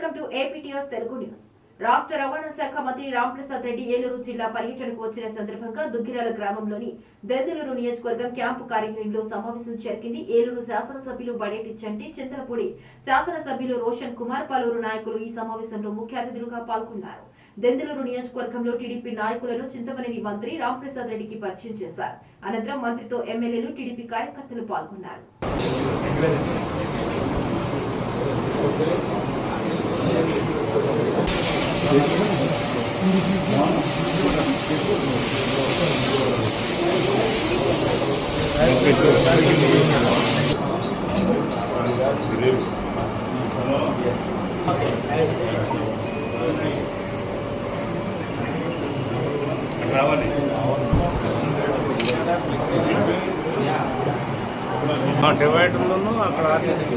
Welcome to APTS Telugu news. రాష్ట్ర రవాణా శాఖ మంత్రి రాంప్రసాద్ రెడ్డి ఏలూరు జిల్లా పర్యటనకు వచ్చిన సందర్భంగా దుగ్గిరాల గ్రామంలోని దెందులూరు నియోజకవర్గం క్యాంపు కార్యాలయంలో సమావేశం జరిగింది. ఏలూరు శాసనసభ్యులు బడేటి చంటి చింతలపూడి శాసనసభ్యులు రోషన్ కుమార్ పలువురు నాయకులు ఈ సమావేశంలో ముఖ్య అతిథులుగా పాల్గొన్నారు. దెందులూరు నియోజకవర్గంలో టీడీపీ నాయకులను చింతమనేని మంత్రి రాంప్రసాద్ రెడ్డికి పరిచయం చేశారు. అనంతరం మంత్రితో ఎమ్మెల్యేలు టీడీపీ కార్యకర్తలు పాల్గొన్నారు. రావాలి. ఆ డివైడర్లను అక్కడ ఆర్టీసీ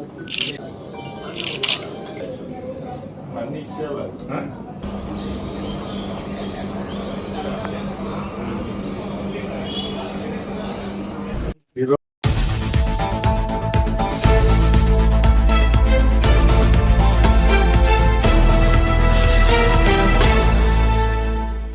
嗯好的满地嗯